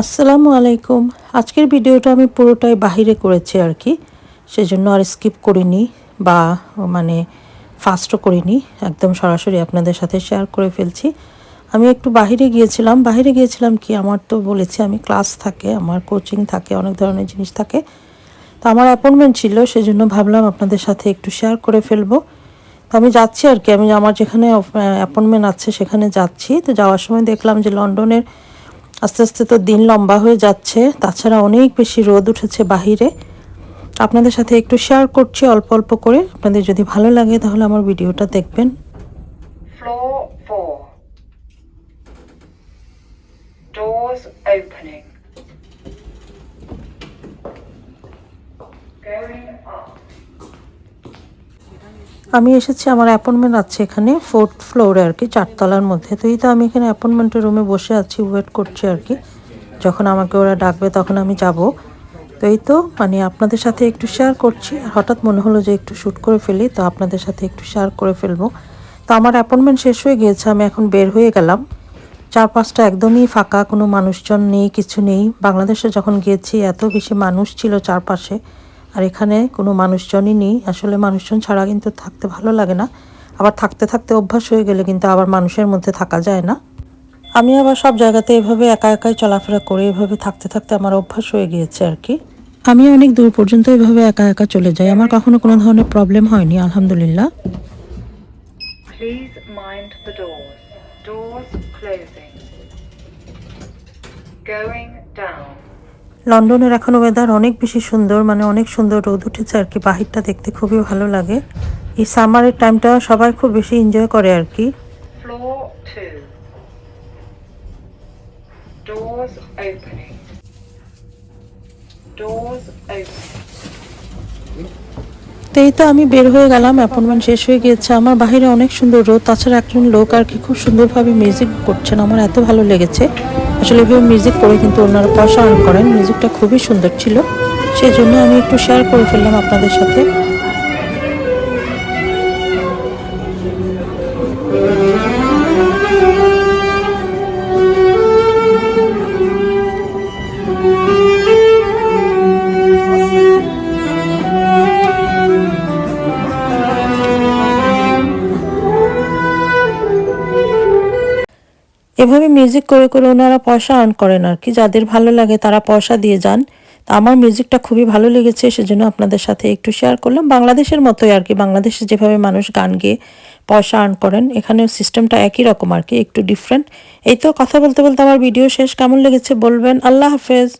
আসসালামু আলাইকুম। আজকের ভিডিওটা আমি পুরোটাই বাহিরে করেছি আর কি। সেজন্য আর স্কিপ করিনি বা মানে ফাস্টও করিনি। একদম সরাসরি আপনাদের সাথে শেয়ার করে ফেলছি। আমি একটু বাহিরে গিয়েছিলাম। বাহিরে গিয়েছিলাম কি? আমার তো বলেছি আমি ক্লাস থাকে, আমার কোচিং থাকে, অনেক ধরনের জিনিস থাকে। তো আমার অ্যাপয়েন্টমেন্ট ছিল, সেজন্য ভাবলাম আপনাদের সাথে একটু শেয়ার করে ফেলব। তো আমি যাচ্ছি আর কি। আমি আমার যেখানে অ্যাপয়েন্টমেন্ট আছে সেখানে যাচ্ছি। তো যাওয়ার সময় দেখলাম যে লন্ডনের আস্তে আস্তে তো দিন লম্বা হয়ে যাচ্ছে, তাছাড়া অনেক বেশি রোদ উঠেছে বাহিরে আপনাদের সাথে একটু শেয়ার করছি, অল্প অল্প করে আপনাদের যদি ভালো লাগে তাহলে আমার ভিডিওটা দেখবেন opening. Going up. আমি এসেছি, আমার অ্যাপয়েন্টমেন্ট আছে এখানে ফোর্থ ফ্লোরে আর কি, চারতলার মধ্যে। তো এই তো আমি এখানে অ্যাপয়েন্টমেন্টের রুমে বসে আছি ওয়েট করছি আর কি। যখন আমাকে ওরা ডাকবে তখন আমি যাব। তো এই তো মানে আপনাদের সাথে একটু শেয়ার করছি হঠাৎ মনে হলো যে একটু শ্যুট করে ফেলি, তো আপনাদের সাথে একটু শেয়ার করে ফেলব। তো আমার অ্যাপয়েন্টমেন্ট শেষ হয়ে গিয়েছে, আমি এখন বের হয়ে গেলাম। চারপাশটা একদমই ফাঁকা, কোনো মানুষজন নেই, কিছু নেই। বাংলাদেশে যখন গিয়েছি, এত বেশি মানুষ ছিল চারপাশে। আর এখানে কোনো মানুষজনই নেই। আসলে মানুষজন ছাড়া কিন্তু থাকতে ভালো লাগে না। আবার থাকতে থাকতে অভ্যাস হয়ে গেলে কিন্তু আবার মানুষের মধ্যে থাকা যায় না। আমি আবার সব জায়গাতে এভাবে একা একাই চলাফেরা করে এভাবে থাকতে থাকতে আমার অভ্যাস হয়ে গিয়েছে আর কি। আমি অনেক দূর পর্যন্ত এভাবে একা একা চলে যাই। আমার কখনো কোনো ধরনের প্রবলেম হয়নি, আলহামদুলিল্লাহ. Going down. লন্ডনের এখন ওয়েদার অনেক বেশি সুন্দর মানে অনেক সুন্দর রোদ উঠেছে আর কি। বাহিরটা দেখতে খুবই ভালো লাগে। এই সামারের টাইমটা সবাই খুব বেশি এনজয় করে আর কি। Doors opening. Doors opening. তো এই তো আমি বের হয়ে গেলাম অ্যাপয়েন্টমেন্ট শেষ হয়ে গিয়েছে। আমার বাইরে অনেক সুন্দর রোদ তাছাড়া একজন লোক আর কি খুব সুন্দরভাবে মিউজিক করছেন। আমার এত ভালো লেগেছে। আসলে এভাবে মিউজিক করে কিন্তু ওনারা পয়সা আর্ন করেন। মিউজিকটা খুবই সুন্দর ছিল। সেই জন্য আমি একটু শেয়ার করে ফেললাম আপনাদের সাথে। এভাবে মিউজিক করে করে ওনারা পয়সা আর্ন করেন আর কি। যাদের ভালো লাগে তারা পয়সা দিয়ে যান। তা আমার মিউজিকটা খুবই ভালো লেগেছে, সেজন্য আপনাদের সাথে একটু শেয়ার করলাম। বাংলাদেশের মতোই আর কি, বাংলাদেশে যেভাবে মানুষ গান গেয়ে পয়সা আর্ন করেন এখানে সিস্টেমটা একই রকম আর কি, একটু ডিফারেন্ট এই তো কথা বলতে বলতে আমার ভিডিও শেষ। কেমন লেগেছে বলবেন। আল্লাহ হাফেজ।